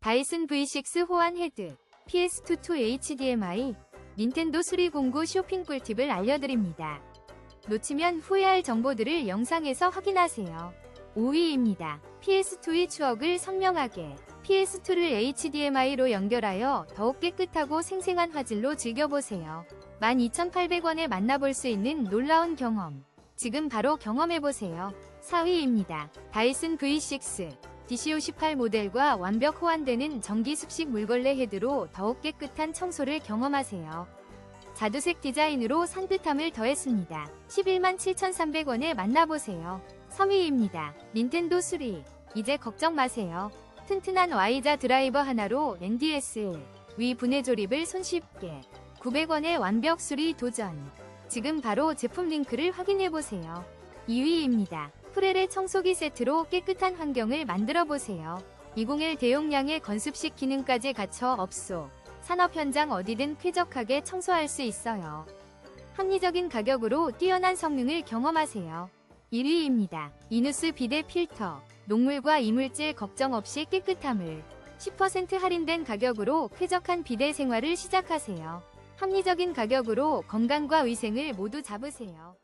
다이슨 V6 호환 헤드, PS2 2 HDMI, 닌텐도 수리 공구 쇼핑 꿀팁을 알려드립니다. 놓치면 후회할 정보들을 영상에서 확인하세요. 5위입니다. PS2의 추억을 선명하게 PS2를 HDMI로 연결하여 더욱 깨끗하고 생생한 화질로 즐겨보세요. 12,800원에 만나볼 수 있는 놀라운 경험. 지금 바로 경험해보세요. 4위입니다. 다이슨 V6 DC58 모델과 완벽 호환되는 전기 습식 물걸레 헤드로 더욱 깨끗한 청소를 경험하세요. 자두색 디자인으로 산뜻함을 더했습니다. 11만 7,300원에 만나보세요. 3위입니다. 닌텐도 3. 이제 걱정 마세요. 튼튼한 Y자 드라이버 하나로 NDS 위 분해 조립을 손쉽게 900원의 완벽 수리 도전. 지금 바로 제품 링크를 확인해보세요. 2위입니다. 프레레 청소기 세트로 깨끗한 환경을 만들어 보세요. 201 대용량의 건습식 기능까지 갖춰 업소, 산업 현장 어디든 쾌적하게 청소할 수 있어요. 합리적인 가격으로 뛰어난 성능을 경험하세요. 1위입니다. 이누스 비데 필터. 녹물과 이물질 걱정 없이 깨끗함을 10% 할인된 가격으로 쾌적한 비데 생활을 시작하세요. 합리적인 가격으로 건강과 위생을 모두 잡으세요.